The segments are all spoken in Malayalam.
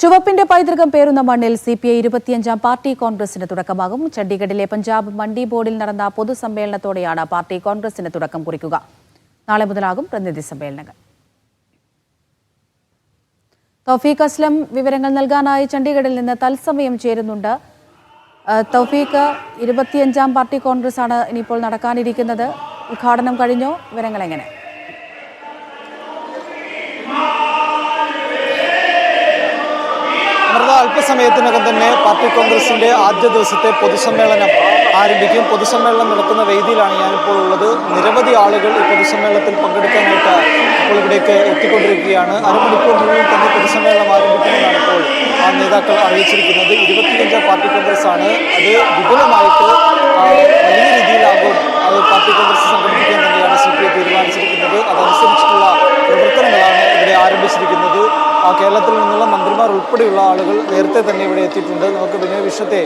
ചുവപ്പിന്റെ പൈതൃകം പേരുന്ന മണ്ണിൽ സി പി ഐ ഇരുപത്തിയഞ്ചാം പാർട്ടി കോൺഗ്രസിന് തുടക്കമാകും. ചണ്ഡീഗഡിലെ പഞ്ചാബ് മണ്ഡി ബോർഡിൽ നടന്ന പൊതുസമ്മേളനത്തോടെയാണ് പാർട്ടി കോൺഗ്രസിന് തുടക്കം കുറിക്കുക. നാളെ മുതലാകും പ്രതിനിധി സമ്മേളനങ്ങൾ. തൗഫീഖ് അസ്ലം വിവരങ്ങൾ നൽകാനായി ചണ്ഡീഗഡിൽ നിന്ന് തത്സമയം ചേരുന്നുണ്ട്. തൗഫീഖ് ഇരുപത്തിയഞ്ചാം പാർട്ടി കോൺഗ്രസ് ആണ് ഇനിയിപ്പോൾ നടക്കാനിരിക്കുന്നത്. ഉദ്ഘാടനം കഴിഞ്ഞോ. വിവരങ്ങൾ എങ്ങനെ? അമൃത അല്പസമയത്തിനകം തന്നെ പാർട്ടി കോൺഗ്രസിന്റെ ആദ്യ ദിവസത്തെ പൊതുസമ്മേളനം ആരംഭിക്കും. പൊതുസമ്മേളനം നടക്കുന്ന വേദിയിലാണ് ഞാനിപ്പോൾ ഉള്ളത്. നിരവധി ആളുകൾ ഈ പൊതുസമ്മേളനത്തിൽ പങ്കെടുക്കാനായിട്ട് ഇപ്പോൾ ഇവിടേക്ക് എത്തിക്കൊണ്ടിരിക്കുകയാണ്. അരമണിക്കൂറിനുള്ളിൽ തന്നെ പൊതുസമ്മേളനം ആരംഭിക്കുമെന്നാണ് ഇപ്പോൾ ആ നേതാക്കൾ അറിയിച്ചിരിക്കുന്നത്. ഇരുപത്തിയഞ്ചാം പാർട്ടി കോൺഗ്രസ് ആണ് അത് വിപുലമായിട്ട് കേരളത്തിൽ നിന്നുള്ള മന്ത്രിമാർ ഉൾപ്പെടെയുള്ള ആളുകൾ നേരത്തെ തന്നെ ഇവിടെ എത്തിയിട്ടുണ്ട്. നമുക്ക് ബിനോയ് വിശ്വത്തെ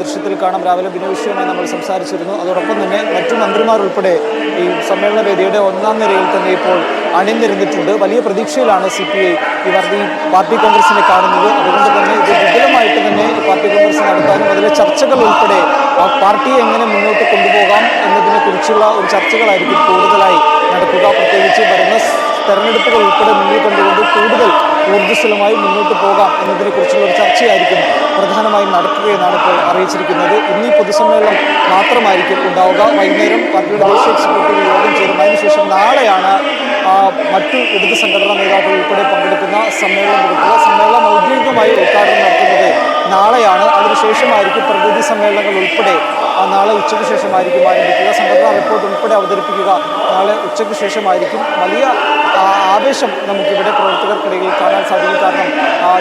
ദൃശ്യത്തിൽ കാണാം. രാവിലെ ബിനോയ് നമ്മൾ സംസാരിച്ചിരുന്നു. അതോടൊപ്പം തന്നെ മറ്റു മന്ത്രിമാർ ഉൾപ്പെടെ ഈ സമ്മേളന വേദിയുടെ ഒന്നാം നിരയിൽ തന്നെ ഇപ്പോൾ അണിനിരന്നിട്ടുണ്ട്. വലിയ പ്രതീക്ഷയിലാണ് സി പി ഐ ഈ വർദ്ധി പാർട്ടി കോൺഗ്രസിനെ കാണുന്നത്. അതുകൊണ്ട് തന്നെ ഇത് വിപുലമായിട്ട് തന്നെ പാർട്ടി കോൺഗ്രസ് നടത്താനും അതിലെ ചർച്ചകൾ ഉൾപ്പെടെ ആ പാർട്ടിയെ എങ്ങനെ മുന്നോട്ട് കൊണ്ടുപോകാം എന്നതിനെ കുറിച്ചുള്ള ഒരു ചർച്ചകളായിരിക്കും കൂടുതലായി നടക്കുക. പ്രത്യേകിച്ച് വരുന്ന തെരഞ്ഞെടുപ്പുകൾ ഉൾപ്പെടെ മുന്നിൽ കണ്ടുകൊണ്ട് കൂടുതൽ ഊർജസ്വലമായി മുന്നോട്ട് പോകാം എന്നതിനെ കുറിച്ചുള്ള ഒരു ചർച്ചയായിരിക്കും പ്രധാനമായും നടക്കുകയെന്നാണ് ഇപ്പോൾ അറിയിച്ചിരിക്കുന്നത്. ഇന്നീ പൊതുസമ്മേളനം മാത്രമായിരിക്കും ഉണ്ടാവുക. വൈകുന്നേരം പാർട്ടിയുടെ ദേശീയ എക്സിക്യൂട്ടീവ് യോഗം ചേരും അതിനുശേഷം നാളെയാണ് മറ്റു ഇടത് സംഘടനാ നേതാക്കൾ ഉൾപ്പെടെ പങ്കെടുക്കുന്ന സമ്മേളനം നടത്തുക സമ്മേളനം ഔദ്യോഗികമായി ഉദ്ഘാടനം നടത്തുന്നത് നാളെയാണ്. അതിനുശേഷമായിരിക്കും പ്രകൃതി സമ്മേളനങ്ങൾ ഉൾപ്പെടെ നാളെ ഉച്ചയ്ക്ക് ശേഷമായിരിക്കും ആരംഭിക്കുക. സംഘടനാ റിപ്പോർട്ട് ഉൾപ്പെടെ അവതരിപ്പിക്കുക. നാളെ ഉച്ചയ്ക്ക് ശേഷമായിരിക്കും. വലിയ ആവേശം നമുക്കിവിടെ പ്രവർത്തകർക്കിടയിൽ കാണാൻ സാധിക്കും. കാരണം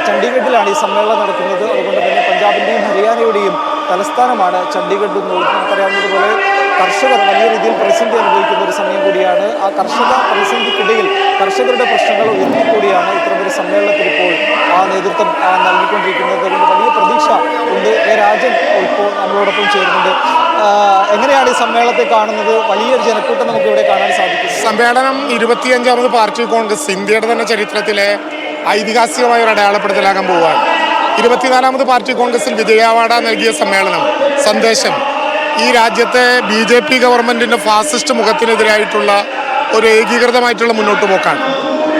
ചണ്ഡീഗഡിലാണ് ഈ സമ്മേളനം നടക്കുന്നത്. അതുകൊണ്ട് തന്നെ പഞ്ചാബിന്റെയും ഹരിയാനയുടെയും തലസ്ഥാനമാണ് ചണ്ഡീഗഡ് എന്നുള്ളത് നമുക്കറിയാവുന്നതുപോലെ കർഷകർ വലിയ രീതിയിൽ പ്രതിസന്ധി അനുഭവിക്കുന്ന ഒരു സമയം കൂടിയാണ്. ആ കർഷക പ്രതിസന്ധിക്കിടയിൽ കർഷകരുടെ പ്രശ്നങ്ങൾ ഉയർത്തിക്കൂടിയാണ് ഇത്തരമൊരു സമ്മേളനത്തിൽ ഇപ്പോൾ ആ നേതൃത്വം നൽകിക്കൊണ്ടിരിക്കുന്നത്. അതുകൊണ്ട് വലിയ പ്രതീക്ഷ ഉണ്ട്. എ രാജൻ ഇപ്പോൾ നമ്മളോടൊപ്പം ചേരുന്നുണ്ട്. എങ്ങനെയാണ് ഈ സമ്മേളനത്തെ കാണുന്നത്? വലിയൊരു ജനക്കൂട്ടം നമുക്ക് ഇവിടെ കാണാൻ സാധിക്കും. സമ്മേളനം ഇരുപത്തിയഞ്ചാമത് പാർട്ടി കോൺഗ്രസ് ഇന്ത്യയുടെ തന്നെ ചരിത്രത്തിലെ ഐതിഹാസികമായ ഒരു അടയാളപ്പെടുത്തലാകാൻ പോവുകയാണ്. ഇരുപത്തിനാലാമത് പാർട്ടി കോൺഗ്രസിൽ വിജയാവാട നൽകിയ സമ്മേളനം സന്ദേശം. ഈ രാജ്യത്തെ ബി ജെ പി ഗവൺമെന്റിന്റെ ഫാസിസ്റ്റ് മുഖത്തിനെതിരായിട്ടുള്ള ഒരു ഏകീകൃതമായിട്ടുള്ള മുന്നോട്ട് പോക്കാണ്.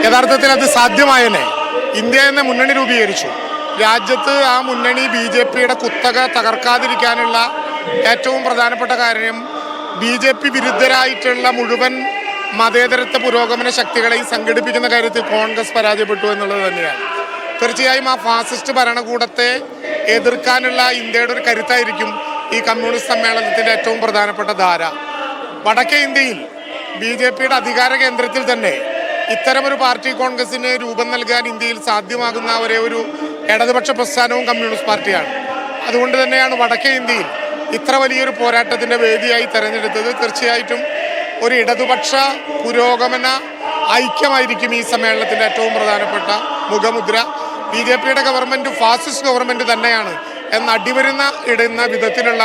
യഥാർത്ഥത്തിൽ അത് സാധ്യമായനെ ഇന്ത്യ എന്ന മുന്നണി രൂപീകരിച്ചു. രാജ്യത്ത് ആ മുന്നണി ബി ജെ പിയുടെ കുത്തക തകർക്കാതിരിക്കാനുള്ള ഏറ്റവും പ്രധാനപ്പെട്ട കാര്യം ബി ജെ പി വിരുദ്ധരായിട്ടുള്ള മുഴുവൻ മതേതരത്വ പുരോഗമന ശക്തികളെയും സംഘടിപ്പിക്കുന്ന കാര്യത്തിൽ കോൺഗ്രസ് പരാജയപ്പെട്ടു എന്നുള്ളത് തന്നെയാണ്. തീർച്ചയായും ആ ഫാസിസ്റ്റ് ഭരണകൂടത്തെ എതിർക്കാനുള്ള ഇന്ത്യയുടെ ഒരു കരുത്തായിരിക്കും ഈ കമ്മ്യൂണിസ്റ്റ് സമ്മേളനത്തിന്റെ ഏറ്റവും പ്രധാനപ്പെട്ട ധാര. വടക്കേ ഇന്ത്യയിൽ ബി ജെ പിയുടെ അധികാര കേന്ദ്രത്തിൽ തന്നെ ഇത്തരമൊരു പാർട്ടി കോൺഗ്രസിന് രൂപം നൽകാൻ ഇന്ത്യയിൽ സാധ്യമാകുന്ന ഒരേ ഒരു ഇടതുപക്ഷ പ്രസ്ഥാനവും കമ്മ്യൂണിസ്റ്റ് പാർട്ടിയാണ്. അതുകൊണ്ട് തന്നെയാണ് വടക്കേ ഇന്ത്യയിൽ ഇത്ര വലിയൊരു പോരാട്ടത്തിന്റെ വേദിയായി തെരഞ്ഞെടുത്തത്. തീർച്ചയായിട്ടും ഒരു ഇടതുപക്ഷ പുരോഗമന ഐക്യമായിരിക്കും ഈ സമ്മേളനത്തിന്റെ ഏറ്റവും പ്രധാനപ്പെട്ട മുഖമുദ്ര. ബി ജെ പിയുടെ ഗവൺമെന്റ് ഫാസിസ്റ്റ് ഗവൺമെന്റ് തന്നെയാണ്. എന്ന് അടിവരുന്ന ഇടുന്ന വിധത്തിലുള്ള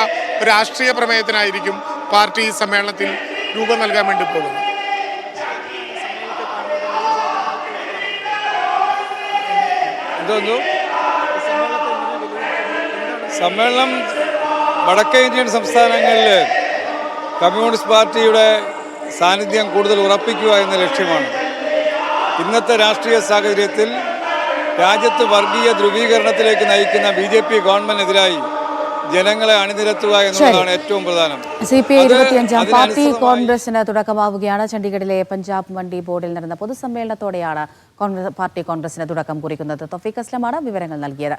രാഷ്ട്രീയ പ്രമേയത്തിനായിരിക്കും പാർട്ടി സമ്മേളനത്തിൽ രൂപം നൽകാൻ വേണ്ടി പോകുന്നത്. സമ്മേളനം വടക്കേ ഇന്ത്യൻ സംസ്ഥാനങ്ങളിൽ കമ്മ്യൂണിസ്റ്റ് പാർട്ടിയുടെ സാന്നിധ്യം കൂടുതൽ ഉറപ്പിക്കുക എന്ന ലക്ഷ്യമാണ്. ഇന്നത്തെ രാഷ്ട്രീയ സാഹചര്യത്തിൽ രാജ്യത്ത് വർഗീയ ധ്രുവീകരണത്തിലേക്ക് നയിക്കുന്ന ബി ജെ പി ഗവൺമെന്റിനെതിരായി ജനങ്ങളെ അണിനിരത്തുക എന്നുള്ളതാണ് ഏറ്റവും പ്രധാനം. സി പി ഐ ഇരുപത്തിയഞ്ചാം പാർട്ടി കോൺഗ്രസിന് തുടക്കമാവുകയാണ്. ചണ്ഡീഗഡിലെ പഞ്ചാബ് മണ്ഡി ബോർഡിൽ നടന്ന പൊതുസമ്മേളനത്തോടെയാണ് കോൺഗ്രസ് പാർട്ടി കോൺഗ്രസിന് തുടക്കം കുറിക്കുന്നത്. തൊഫീഖ് അസ്ലമാണ് വിവരങ്ങൾ നൽകിയത്.